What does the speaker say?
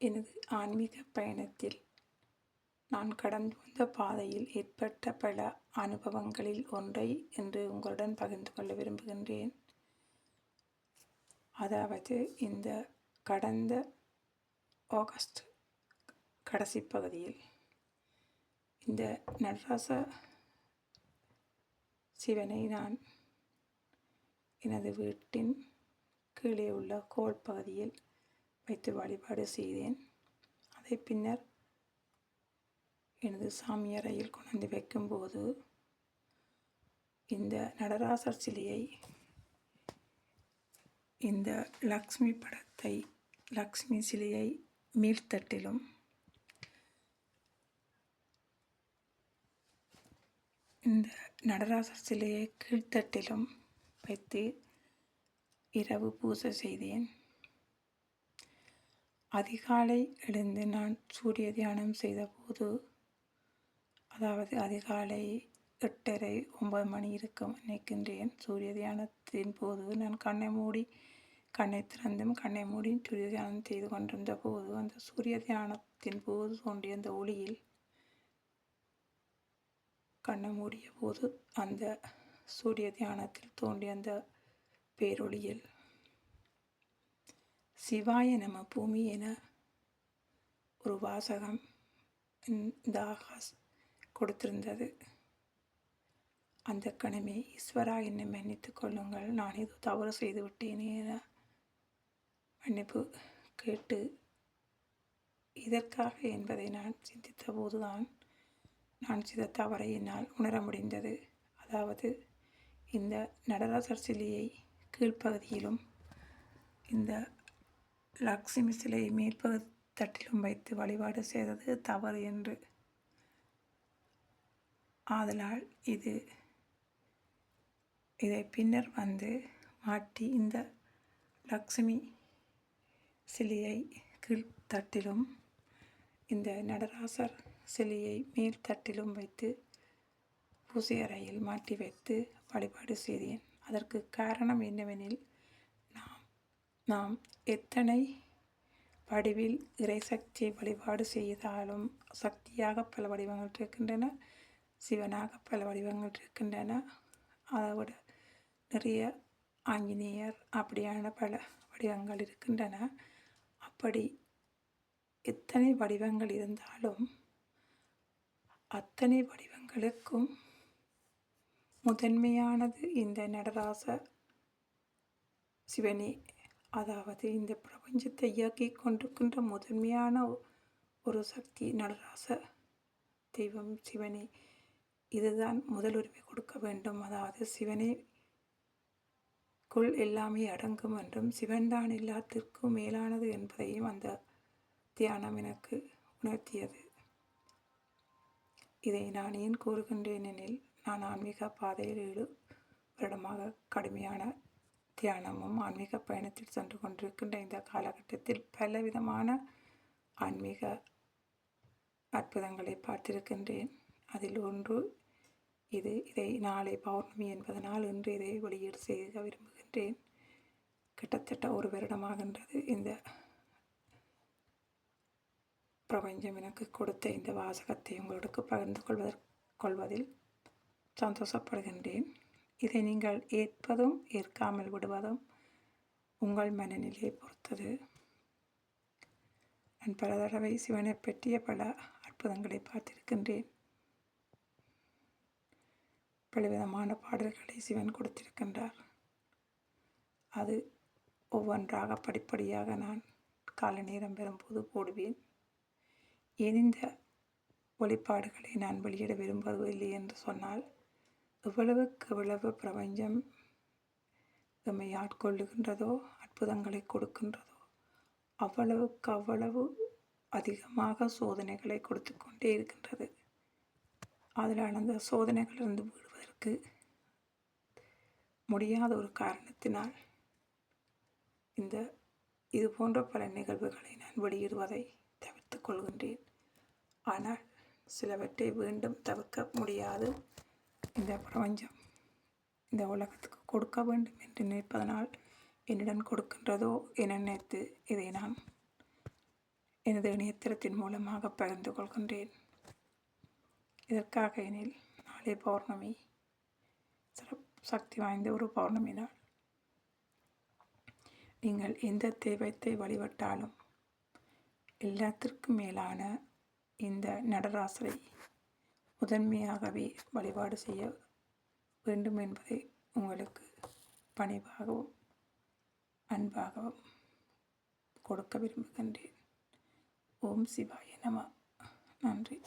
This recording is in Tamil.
எனது ஆன்மீக பயணத்தில் நான் கடந்து வந்த பாதையில் ஏற்பட்ட பல அனுபவங்களில் ஒன்றை இன்று உங்களுடன் பகிர்ந்து கொள்ள விரும்புகின்றேன். அதாவது இந்த கடந்த ஆகஸ்ட் கடைசி பகுதியில் இந்த நடராச சிவனை நான் எனது வீட்டின் கீழே உள்ள கோல் பகுதியில் வைத்து வழிபாடு செய்தேன். அதை பின்னர் எனது சாமியறையில் கொண்டு வைக்கும்போது இந்த நடராசர் சிலையை இந்த லக்ஷ்மி படத்தை லக்ஷ்மி சிலையை மீள்தட்டிலும் இந்த நடராசர் சிலையை கீழ்த்தட்டிலும் வைத்து இரவு பூஜை செய்தேன். அதிகாலை எழுந்து நான் சூரிய தியானம் செய்தபோது அதாவது அதிகாலை எட்டரை ஒன்பது மணி இருக்கும் நினைக்கின்றேன். சூரிய தியானத்தின் போது நான் கண்ணை மூடி கண்ணை திறந்தும் கண்ணை மூடி சூரிய தியானம் செய்து கொண்டிருந்த போது அந்த சூரிய தியானத்தின் போது தோன்றிய அந்த ஒளியில் கண்ணை மூடிய போது அந்த சூரிய தியானத்தில் தோன்றிய அந்த பேரொளியில் சிவாய நம பூமி என ஒரு வாசகம் இந்த ஆகாஷ் கொடுத்திருந்தது. அந்த கணமே ஈஸ்வரா என்னை மன்னித்து கொள்ளுங்கள் நான் ஏதோ தவறு செய்து விட்டேனே என மன்னிப்பு கேட்டு இதற்காக என்பதை நான் சிந்தித்த போதுதான் நான் செய்த தவறை என்னால் உணர முடிந்தது. அதாவது இந்த நடராசர் சிலையை கீழ்ப்பகுதியிலும் இந்த லக்ஷ்மி சிலையை மேற்பகு தட்டிலும் வைத்து வழிபாடு செய்தது தவறு என்று. ஆதலால் இது இதை பின்னர் வந்து மாட்டி இந்த லக்ஷ்மி சிலையை கீழ்த்தட்டிலும் இந்த நடராசர் சிலையை மேல்தட்டிலும் வைத்து பூசை அறையில் மாட்டி வைத்து வழிபாடு செய்தேன். அதற்கு காரணம் என்னவெனில் நாம் எத்தனை வடிவில் இறை சக்தியை வழிபாடு செய்தாலும் சக்தியாக பல வடிவங்கள் இருக்கின்றன சிவனாக பல வடிவங்கள் இருக்கின்றன. அதை விட நிறைய ஆஞ்சநேயர் அப்படியான பல வடிவங்கள் இருக்கின்றன. அப்படி எத்தனை வடிவங்கள் இருந்தாலும் அத்தனை வடிவங்களுக்கும் முதன்மையானது இந்த நடராச சிவனே அதாவது இந்த பிரபஞ்சத்தை இயக்கி கொண்டிருக்கின்ற முதன்மையான ஒரு சக்தி நடராச தெய்வம் சிவனே. இதுதான் முதலுரிமை கொடுக்க வேண்டும். அதாவது சிவனே குள் எல்லாமே அடங்கும் என்றும் சிவன்தான் எல்லாத்திற்கும் மேலானது என்பதையும் அந்த தியானம் எனக்கு உணர்த்தியது. இதை நான் ஏன் கூறுகின்றேன் எனில் நான் ஆன்மீக பாதையில் ஏழு வருடமாக கடுமையான தியானமும் ஆன்மீக பயணத்தில் சென்று கொண்டிருக்கின்ற இந்த காலகட்டத்தில் பலவிதமான ஆன்மீக அற்புதங்களை பார்த்திருக்கின்றேன். அதில் ஒன்று இது. இதை நாளை பௌர்ணமி என்பதனால் இன்று இதை வெளியீடு செய்ய விரும்புகின்றேன். கிட்டத்தட்ட ஒரு வருடமாகின்றது இந்த பிரபஞ்சம் எனக்கு கொடுத்த இந்த வாசகத்தை உங்களுக்கு பகிர்ந்து கொள்வதற்கு கொள்வதில் சந்தோஷப்படுகின்றேன். இதை நீங்கள் ஏற்பதும் ஏற்காமல் விடுவதும் உங்கள் மனநிலையை பொறுத்தது. நான் பல தடவை சிவனை பற்றிய பல அற்புதங்களை பார்த்திருக்கின்றேன். பலவிதமான பாடல்களை சிவன் கொடுத்திருக்கின்றார். அது ஒவ்வொன்றாக படிப்படியாக நான் கால நேரம் பெறும்போது போடுவேன். ஏன் இந்த ஒளிப்பாடுகளை நான் வெளியிட விரும்பவில்லை என்று சொன்னால் எவ்வளவுக்கு எவ்வளவு பிரபஞ்சம் நம்மை ஆட்கொள்ளுகின்றதோ அற்புதங்களை கொடுக்கின்றதோ அவ்வளவுக்கு அவ்வளவு அதிகமாக சோதனைகளை கொடுத்து கொண்டே இருக்கின்றது. அதில் அந்த சோதனைகளிலிருந்து விடுவதற்கு முடியாத ஒரு காரணத்தினால் இந்த இது போன்ற பல நிகழ்வுகளை நான் வெளியிடுவதை தவிர்த்து கொள்கின்றேன். ஆனால் சிலவற்றை மீண்டும் தவிர்க்க முடியாது. இந்த பிரபஞ்சம் இந்த உலகத்துக்கு கொடுக்க வேண்டும் என்று நினைப்பதனால் என்னிடம் கொடுக்கின்றதோ என நினைத்து இதை நான் எனது இணையத்திரத்தின் மூலமாக பகிர்ந்து கொள்கின்றேன். இதற்காக எனில் நாளை பௌர்ணமி. சிறப்பு சக்தி வாய்ந்த ஒரு பௌர்ணமி நாள். நீங்கள் எந்த தெய்வத்தை வழிபட்டாலும் எல்லாத்திற்கும் மேலான இந்த நடராசரை முதன்மையாகவே வழிபாடு செய்ய வேண்டும் என்பதை உங்களுக்கு பணிவாகவும் அன்பாகவும் கொடுக்க விரும்புகின்றேன். ஓம் சிவாய நம. நன்றி.